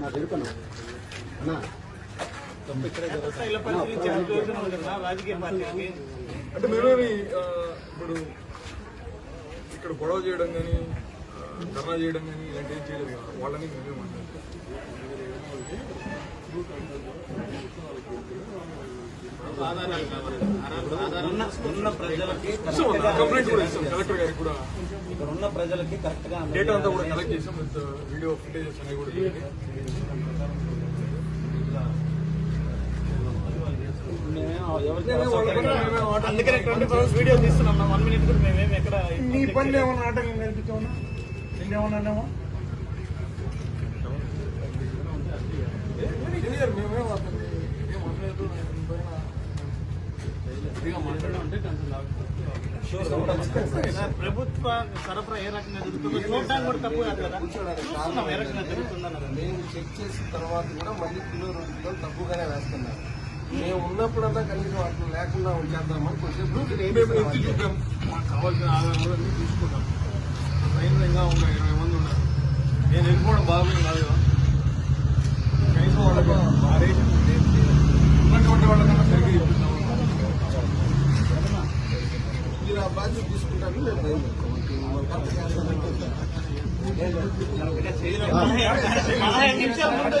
నా తెలుపను అన్నా. అంటే మేమేమి ఇప్పుడు ఇక్కడ గొడవ చేయడం కానీ ధర్నా చేయడం కానీ ఇలాంటి ఏం చేయలేదు కదా? వాళ్ళని మేమే మాట్లాడుతాం ఆధారాలు కావాలి ఆధారాలు ఉన్న ఉన్న ప్రజలకి కంప్లైంట్ కూడా ఇస్తాం కలెక్టర్ గారికి కూడా ఇక్కడ ఉన్న ప్రజలకి కరెక్ట్గా డేటా అంతా కూడా కలెక్ట్ చేసాం విత్ వీడియో ఫుటేజెస్ అనేవి కూడా పెట్టి. అందుకనే ట్వంటీ ఫోర్ అవర్స్ వీడియో తీస్తున్నాం. వన్ మినిట్ కూడా మేమేమి ఎక్కడ నీ పనులు ఏమన్నా ఆటంకం నేర్పించావునా నిన్నేమన్నా అన్నావా? ప్రభుత్వ సరఫరా ఏ రకంగా జరుగుతుందో చూడటానికి కూడా తప్పు కాదు కదా? చూస్తున్నాం ఏ రకంగా జరుగుతుందన్నది మేము చెక్ చేసిన తర్వాత కూడా మళ్ళీ కిలో రెండు కిలోలు తక్కువగానే వేస్తున్నారు. మేము ఉన్నప్పుడంతా కనీసం అట్లా లేకుండా ఉంచేద్దామని కొంచెం మాకు కావాల్సిన ఆధారాలు అన్ని తీసుకున్నాం ట్రైన్లో ఇంకా ఇరవై మంది ఉన్నారు. నేను వెళ్ళిపోవడం బాగుంది. బాధ్యత తీసుకుంటారు మేము బయలుదేరుతాం పదహైదు నిమిషాల ముందు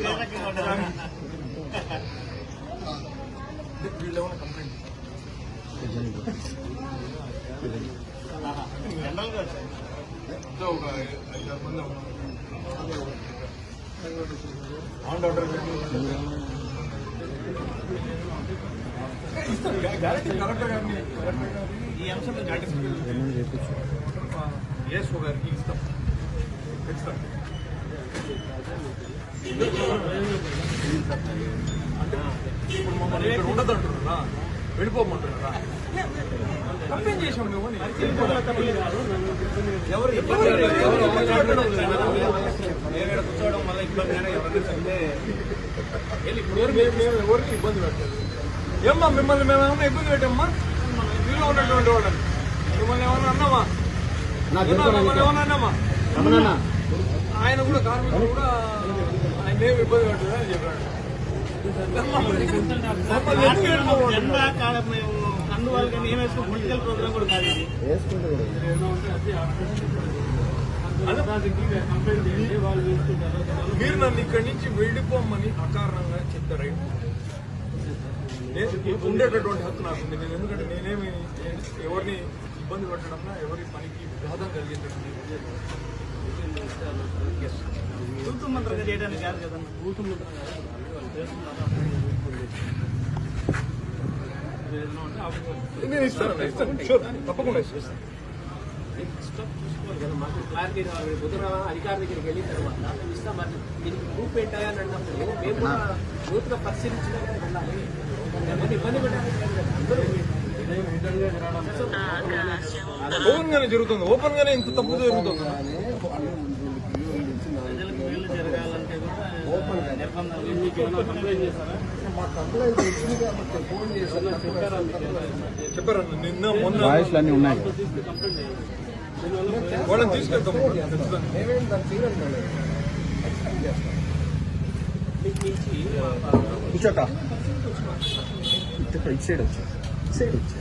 ఏ రకంగా ఉండాలి? వీళ్ళు ఏమైనా కంప్లైంట్ జనరల్గా సార్. అంతా ఒక ఐదు ఆరు మంది ఆన్ ఆర్డర్ గ్యారెంటీ ఈ అంశం ఏఎస్ఓ గారికి ఇస్తాం ఇప్పుడు మమ్మల్ని ఇక్కడ ఉండదు అంటున్నారా వెళ్ళిపోమంటున్నారా చేసాం మేము ఎవరు ఇబ్బంది ఎవరు కూర్చోవడం వల్ల ఇబ్బంది అయినా ఎవరైనా ఎవరికి ఇబ్బంది పెట్టలేదు ఏమ్మా మిమ్మల్ని మేము ఏమన్నా ఇబ్బంది పెట్టామా వీళ్ళు ఉన్నటువంటి వాళ్ళని మిమ్మల్ని ఏమన్నా అన్నామా నా మిమ్మల్ని ఏమన్నా అన్నామా రమణన్న ఆయన కూడా కార్మికులు కూడా ఆయన ఏమి ఇబ్బంది పెట్టలేదు అని చెప్పాడు మమ్మల్ని ఎందుకు వెళ్ళిపోమంటున్నారు? జెండా కాడ మేము కండువాలు కానీ ఏం వేసుకో పొలిటికల్ ప్రోగ్రామ్ కూడా కాదు ఇది వేసుకుంటే కూడా మీరు నన్ను ఇక్కడి నుంచి వెళ్ళిపోమని అకారణంగా చెప్తే రైట్ నేను ఉండేటటువంటి హక్కు నాకు ఉంది. నేను ఎందుకంటే నేనేమి ఎవరిని ఇబ్బంది పెట్టడంలో ఎవరి పనికి విఘాతం కలిగేటటువంటి తూతు మంత్రంగా చేయడానికి కాదు నేను ఇస్తాను ఇస్తాను. తప్పకుండా ఇస్తాను చూసుకోవాలి కదా మాకు. క్లారిటీ రావాలి బుధవారం అధికారి దగ్గరికి వెళ్ళిన తర్వాత మేము ఇస్తాం మరి. దీనికి ప్రూఫ్ ఏంటా అని అన్నప్పుడు మేము కూడా లోతుగా పరిశీలించినా కానీ వెళ్ళాలి. ఎవరిని ఇబ్బంది అందరూ ఓపెన్ గానే జరుగుతుంది. ఓపెన్ గానే ఇంత తప్పు జరుగుతుంది. చెప్పారన్న నిన్న మొన్న అన్నీ ఉన్నాయి. వాళ్ళని తీసుకెళ్తాం. కూర్చోక. ఇటు సైడ్ వచ్చా. సైడ్ వచ్చా.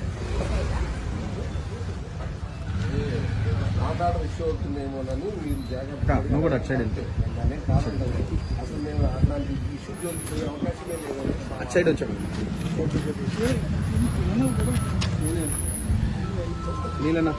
ఆధార్ ఇష్యూ అవుతుందేమోనని మీరు జాగ్రత్త నువ్వు కూడా అటు సైడ్ వెళ్తే అసలు మేము అట్లాంటి ఇష్యూ జరుగుతున్న అవకాశమే లేదు అటు సైడ్ వచ్చాడు నీలనా